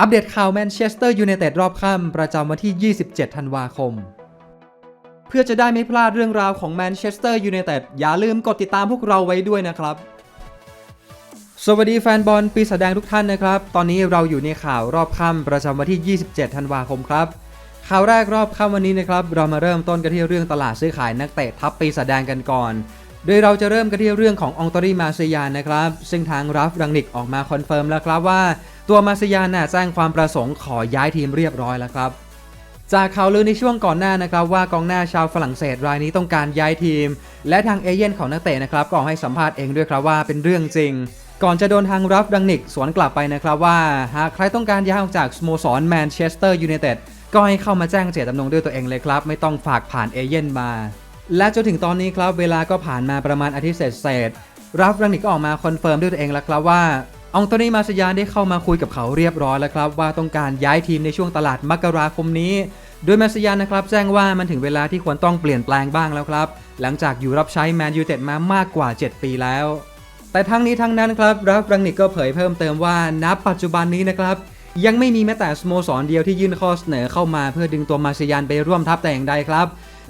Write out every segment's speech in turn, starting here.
อัปเดตข่าวแมนเชสเตอร์ยูไนเต็ดรอบค่ำประจำวันที่ 27 ธันวาคม เพื่อจะได้ไม่พลาดเรื่องราวของแมนเชสเตอร์ยูไนเต็ดอย่าลืมกดติดตามพวกเราไว้ด้วยนะครับ สวัสดีแฟนบอลปีศาจแดงทุกท่านนะครับ ตอนนี้เราอยู่ในข่าวรอบค่ำประจำวันที่ 27 ธันวาคมครับ ข่าวแรกรอบค่ำวันนี้นะครับ เรามาเริ่มต้นกันที่เรื่องตลาดซื้อขายนักเตะทัพปีศาจแดงกันก่อน โดยเราจะเริ่มกันที่เรื่องขององตอรีมาเซียานนะครับ ซึ่งทางรัฟรังนิกออกมาคอนเฟิร์มแล้วครับว่า ตัวมาเซียานน่ะแจ้งความประสงค์ขอย้ายทีมเรียบร้อยแล้วครับ จากข่าวลือในช่วงก่อนหน้านะครับ ว่ากองหน้าชาวฝรั่งเศสรายนี้ต้องการย้ายทีม และทางเอเย่นของนักเตะนะครับก็ให้สัมภาษณ์เองด้วยครับว่าเป็นเรื่องจริง ก่อนจะโดนทางรับดังนิกสวนกลับไปนะครับว่า หากใครต้องการย้ายออกจากสโมสรแมนเชสเตอร์ยูไนเต็ดก็ให้เข้ามาแจ้งเจตจำนงด้วยตัวเองเลยครับ ไม่ต้องฝากผ่านเอเย่นมา และจนถึงตอนนี้ครับเวลาก็ผ่านมาประมาณอาทิตย์เศษๆรับดังนิกก็ออกมาคอนเฟิร์มด้วยตัวเองแล้วครับว่าองโตนีมาสยานได้เข้ามาคุยกับเขาเรียบร้อยแล้วครับ ว่าต้องการย้ายทีมในช่วงตลาดมกราคมนี้ โดยมาสยานนะครับ แจ้งว่ามันถึงเวลาที่ควรต้องเปลี่ยนแปลงบ้างแล้วครับ หลังจากอยู่รับใช้แมนยูเต็ดมามากกว่า 7 ปีแล้ว แต่ทั้งนี้ทั้งนั้นครับรับรังนิกก็เผยเพิ่มเติมว่าณปัจจุบันนี้นะครับ ยังไม่มีแม้แต่สโมสรเดียวที่ยื่นข้อเสนอเข้ามาเพื่อดึงตัวมาสยานไปร่วมทัพแต่อย่างใดครับ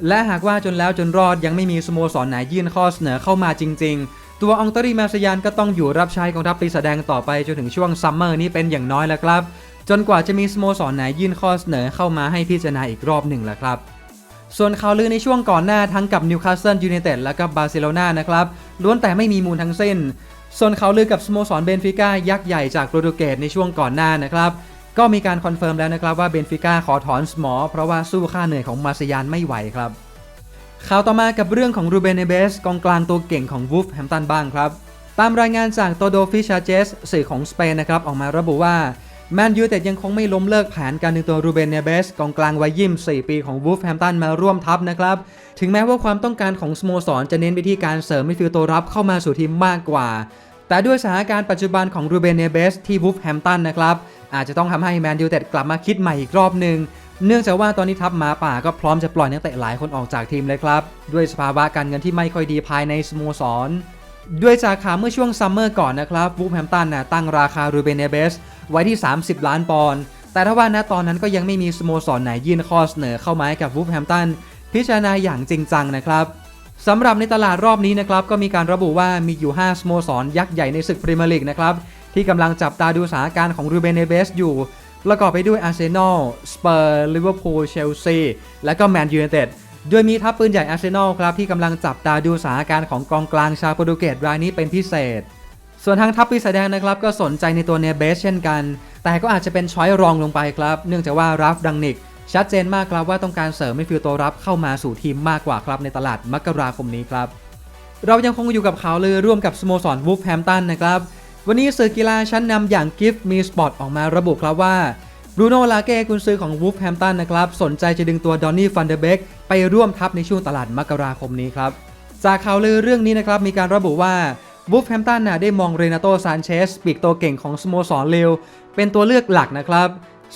และหากว่าจนแล้วจนรอดยังไม่มีสโมสรไหนยื่นข้อเสนอเข้ามาจริง ๆ ตัวองตอรีมาสยานก็ต้องอยู่รับใช้กองทัพปีศาจแดงต่อไปจนถึงช่วงซัมเมอร์นี้เป็นอย่างน้อยแล้วครับ จนกว่าจะมีสโมสรไหนยื่นข้อเสนอเข้ามาให้พิจารณาอีกรอบหนึ่งแล้วครับส่วนข่าวลือในช่วงก่อนหน้าทั้งกับนิวคาสเซิลยูไนเต็ดและกับบาร์เซโลนานะครับล้วนแต่ไม่มีมูลทั้งสิ้น ส่วนข่าวลือกับสโมสรเบนฟิก้ายักษ์ใหญ่จากโปรตุเกสในช่วงก่อนหน้านะครับ ก็มีการคอนเฟิร์มแล้วนะครับว่าเบนฟิก้าขอถอนสมอ เพราะว่าสู้ค่าเหนื่อยของมาสยานไม่ไหวครับ ข่าวต่อมากับเรื่องของรูเบนเนเบสกองกลางตัวเก่งของวูฟแฮมตันบ้างครับ ตามรายงานจากโตโดฟิชาเจสสื่อของสเปนนะครับออกมาระบุว่าแมนยูแต่ยังคงไม่ล้มเลิกแผนการดึงตัวรูเบนเนเบสกองกลางวัยยิม4ปีของวูฟแฮมตันมาร่วมทัพนะครับ ถึงแม้ว่าความต้องการของสโมสรจะเน้นไปที่การเสริมมิดฟิลด์ตัวรับเข้ามาสู่ทีมมากกว่า แต่ด้วยสถานการณ์ปัจจุบันของรูเบนเนเบสที่วูฟแฮมตันนะครับ อาจจะต้องทำให้แมนยูเต็ดกลับมาคิดใหม่อีกรอบหนึ่งเนื่องจากว่าตอนนี้ทัพหมาป่าก็พร้อมจะปล่อยนักเตะหลายคนออกจากทีมเลยครับ ด้วยสภาวะการเงินที่ไม่ค่อยดีภายในสโมสร ด้วยจากข่าวเมื่อช่วงซัมเมอร์ก่อนนะครับวูฟแฮมตันนะตั้งราคารูเบนเนเบสไว้ที่ 30 ล้านปอนด์แต่ถ้าว่าณตอนนั้นก็ยังไม่มีสโมสรไหนยื่นข้อเสนอเข้ามาให้กับวูฟแฮมตันพิจารณาอย่างจริงจังนะครับ สำหรับในตลาดรอบนี้นะครับก็มีการระบุว่ามีอยู่ 5สโมสรยักษ์ใหญ่ในศึกพรีเมียร์ลีกนะครับที่กำลังจับตาดูสถานการณ์ของรูเบนเนเบสอยู่ประกอบไปด้วยอาร์เซนอล สเปอร์ ลิเวอร์พูล เชลซี และก็แมนยูไนเต็ด โดยมีทัพปืนใหญ่อาร์เซนอลครับที่กำลังจับตาดูสถานการณ์ของกองกลางชาวโปรตุเกสรายนี้เป็นพิเศษ ส่วนทางทัพปีศาจแดงนะครับก็สนใจในตัวเนเบสเช่นกัน แต่ก็อาจจะเป็นช้อยรองลงไปครับ เนื่องจากว่าราฟดังนิก ชัดเจนมากครับว่าต้องการเสริมมิดฟิลด์ตัวรับเข้ามาสู่ทีมมากกว่าครับในตลาดมกราคมนี้ครับ เรายังคงอยู่กับข่าวลือร่วมกับสโมสรวูฟแฮมตันนะครับ วันนี้สื่อกีฬาชั้นนำอย่างกิฟต์มีสปอร์ตออกมาระบุครับว่าบรูโน่ลาเก้กุนซือของวูฟแฮมตันนะครับ สนใจจะดึงตัวดอนนี่ฟันเดเบกไปร่วมทัพในช่วงตลาดมกราคมนี้ครับ จากข่าวลือเรื่องนี้นะครับ มีการระบุว่าวูฟแฮมตันน่ะได้มองเรนาโตซานเชสปีกตัวเก่งของสโมสรเลวเป็นตัวเลือกหลักนะครับ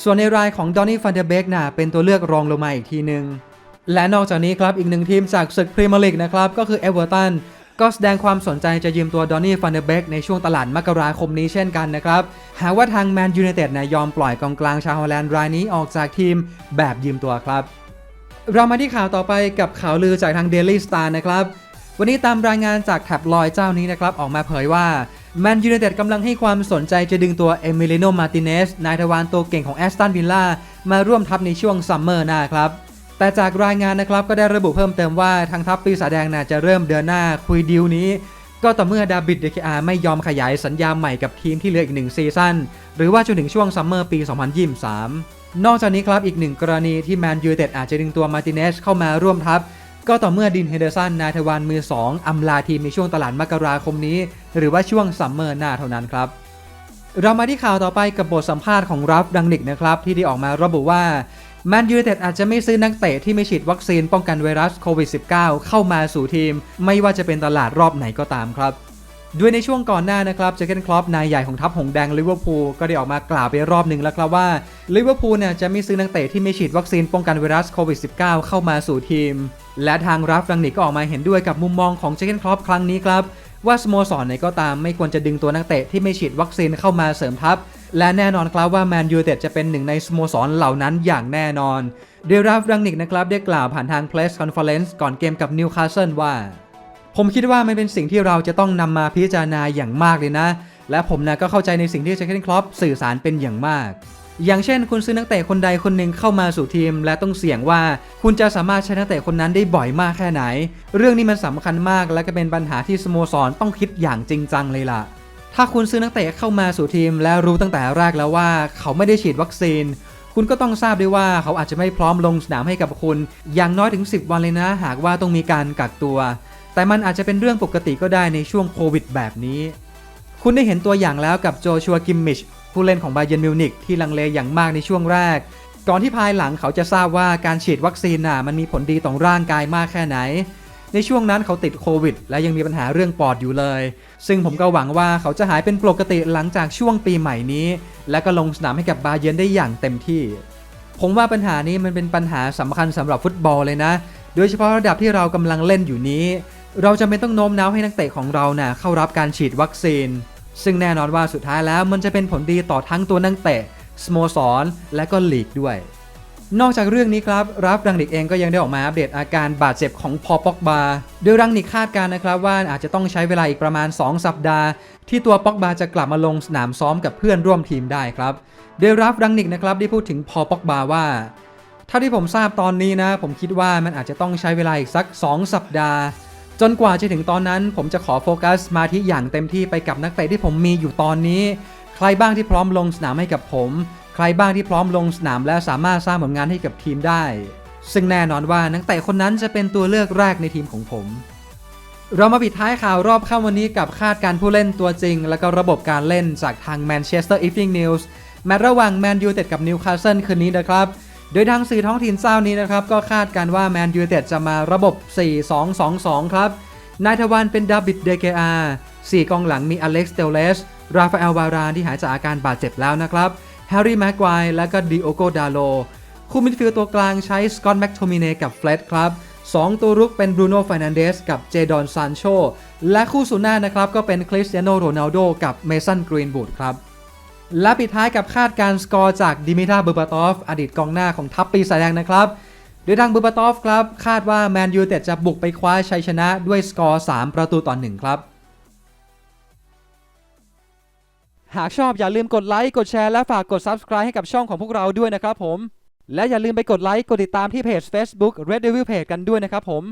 ส่วนในรายของดอนนี่ฟันเดเบกน่ะเป็นตัวเลือกรองลงมาอีกทีหนึ่งและนอกจากนี้ครับอีกหนึ่งทีมจากศึกพรีเมียร์ลีกนะครับก็คือเอเวอร์ตันก็แสดงความสนใจจะยืมตัวดอนนี่ฟันเดเบกในช่วงตลาดมกราคมนี้เช่นกันนะครับ หากว่าทางแมนยูไนเต็ดนะยอมปล่อยกองกลางชาวฮอลแลนด์รายนี้ออกจากทีมแบบยืมตัวครับ เรามาที่ข่าวต่อไปกับข่าวลือจากทาง Daily Star นะครับ วันนี้ตามรายงานจากแท็บลอยเจ้านี้นะครับออกมาเผยว่า แมนยูไนเต็ดกำลังให้ความสนใจจะดึงตัวเอมิลิโนมาติเนสนายทวารตัวเก่งของแอสตันวิลล่ามาร่วมทัพในช่วงซัมเมอร์หน้าครับ แต่จากรายงานนะครับก็ได้ระบุเพิ่มเติมว่าทางทัพปีศาจแดงน่าจะเริ่มเดินหน้าคุยดีลนี้ ก็ต่อเมื่อดาบิดเดคอาไม่ยอมขยายสัญญาใหม่กับทีมที่เหลืออีกหนึ่งซีซั่นหรือว่าจนถึงช่วงซัมเมอร์ปี 2023 นอกจากนี้ครับอีกหนึ่งกรณีที่แมนยูไนเต็ดอาจจะดึงตัวมาติเนสเข้ามาร่วมทัพ ก็ต่อเมื่อดินเฮเดอร์สันนายทวานมือ 2 อำลาทีมในช่วงตลาดมกราคมนี้ หรือว่าช่วงซัมเมอร์หน้าเท่านั้นครับ เรามาที่ข่าวต่อไปกับบทสัมภาษณ์ของรัฟดังนิกนะครับที่ได้ออกมาระบุว่าแมนยูไนเต็ดอาจจะไม่ซื้อนักเตะที่ไม่ฉีดวัคซีนป้องกันไวรัสโควิด -19 เข้ามาสู่ทีม ไม่ว่าจะเป็นตลาดรอบไหนก็ตามครับ ด้วยในช่วงก่อนหน้านะครับเจเกนคลอปนายใหญ่ของทัพหงแดงลิเวอร์พูลก็ได้ออกมากล่าวไปรอบหนึ่งแล้วครับว่าลิเวอร์พูลเนี่ยจะไม่ซื้อนักเตะที่ไม่ฉีดวัคซีนป้องกันไวรัสโควิด -19 เข้ามาสู่ทีม และทางรัฟรังนิกก็ออกมาเห็นด้วยกับมุมมองของเจเกนคลอปครั้งนี้ครับว่าสโมสรไหนก็ตามไม่ควรจะดึงตัวนักเตะที่ไม่ฉีดวัคซีนเข้ามาเสริมทัพ และแน่นอนครับว่าแมนยูเต็ดจะเป็นหนึ่งในสโมสรเหล่านั้นอย่างแน่นอนเดราฟรังนิกนะครับได้กล่าวผ่านทาง Press Conference ก่อนเกมกับนิวคาสเซิลว่า ผมคิดว่ามันเป็นสิ่งที่เราจะต้องนำมาพิจารณาอย่างมากเลยนะ และผมนะก็เข้าใจในสิ่งที่เจคเกนคลอปสื่อสารเป็นอย่างมาก อย่างเช่น คุณซื้อนักเตะคนใดคนหนึ่งเข้ามาสู่ทีม และต้องเสี่ยงว่าคุณจะสามารถใช้นักเตะคนนั้นได้บ่อยมากแค่ไหน เรื่องนี้มันสำคัญมากและก็เป็นปัญหาที่สโมสรต้องคิดอย่างจริงจังเลยล่ะถ้าคุณซื้อนักเตะเข้ามาสู่ทีม และรู้ตั้งแต่แรกแล้วว่าเขาไม่ได้ฉีดวัคซีน คุณก็ต้องทราบด้วยว่าเขาอาจจะไม่พร้อมลงสนามให้กับคุณ อย่างน้อยถึง 10 วันเลยนะ หากว่าต้องมีการกักตัว แต่มันอาจจะเป็นเรื่องปกติก็ได้ในช่วงโควิดแบบนี้ คุณได้เห็นตัวอย่างแล้วกับโจชัวกิมมิชผู้เล่นของบาเยร์นมิวนิกที่ลังเลอย่างมากในช่วงแรก ก่อนที่ภายหลังเขาจะทราบว่าการฉีดวัคซีนน่ะมันมีผลดีต่อร่างกายมากแค่ไหน ในช่วงนั้นเขาติดโควิด และยังมีปัญหาเรื่องปอดอยู่เลย ซึ่งผมก็หวังว่าเขาจะหายเป็นปกติหลังจากช่วงปีใหม่นี้ และก็ลงสนามให้กับบาเยร์นได้อย่างเต็มที่ ผมว่าปัญหานี้มันเป็นปัญหาสำคัญสำหรับฟุตบอลเลยนะ โดยเฉพาะระดับที่เรากำลังเล่นอยู่นี้ เราจะไม่ต้องโน้มน้าวให้นักเตะของเรานะ่ะเข้ารับการฉีดวัคซีน ซึ่งแน่นอนว่าสุดท้ายแล้วมันจะเป็นผลดีต่อทั้งตัวนักเตะสโมสร และก็ลีกด้วย นอกจากเรื่องนี้ครับรับรังนิกเองก็ยังได้ออกมาอัปเดตอาการบาดเจ็บของพอป็อกบาโดยรังนิกคาดการณ์นะครับว่าอาจจะต้องใช้เวลาอีกประมาณ 2 สัปดาห์ ที่ตัวป็อกบาจะกลับมาลงสนามซ้อมกับเพื่อนร่วมทีมได้ครับโดยรับรังนิกนะครับได้พูดถึงพอป็อกบาว่าเท่าที่ผมทราบตอนนี้นะ ผมคิดว่ามันอาจจะต้องใช้เวลาอีกสัก 2 สัปดาห์ จนกว่าจะถึงตอนนั้น ผมจะขอโฟกัสมาที่อย่างเต็มที่ไปกับนักเตะที่ผมมีอยู่ตอนนี้ ใครบ้างที่พร้อมลงสนามให้กับผม ใครบ้างที่พร้อมลงสนามและสามารถสร้างผลงานให้กับทีมได้ ซึ่งแน่นอนว่านักเตะคนนั้นจะเป็นตัวเลือกแรกในทีมของผม เรามาปิดท้ายข่าวรอบค่ำวันนี้กับคาดการผู้เล่นตัวจริง และก็ระบบการเล่นจากทาง Manchester Evening News แมตช์ระหว่างแมนยูเต็ดกับนิวคาสเซิลคืนนี้นะครับ โดยทางสื่อท้องถิ่นเจ้านี้นะครับ ก็คาดการว่าแมนยูเต็ดจะมาระบบ 4-2-2-2 ครับ นายทวารเป็นดาบิดเดเกอาสี่กองหลังมีอเล็กซ์เตลเลส ราฟาเอลวารานที่หายจากอาการบาดเจ็บแล้วนะครับ แฮร์รี่แม็กควายและก็ดิโอโกดาโล คู่มิดฟิลด์ตัวกลางใช้สกอตแม็กโทมิเนกับเฟลดครับสองตัวรุกเป็นบรูโน่ฟ r นันเดสกับเจดอนซานโชและคู่สุดหน้านะครับก็เป็นคริสเตียโนโรนัลโดกับเมสันกรีนบูดครับ และปิดท้ายกับคาดการสกอร์จากดิมิทาเบอร์บาตอฟอดีตกองหน้าของทัพปีศาจแดงนะครับโดยทางเบอร์บาตอฟครับ คาดว่าแมนยูเต็ดจะบุกไปคว้าชัยชนะด้วยสกอร์ 3 ประตูต่อ1ครับ หากชอบอย่าลืมกดไลค์ กดแชร์และฝากกด Subscribe ให้กับช่องของพวกเราด้วยนะครับผม และอย่าลืมไปกดไลค์ กดติดตามที่เพจ Facebook Red Devil Page กันด้วยนะครับผม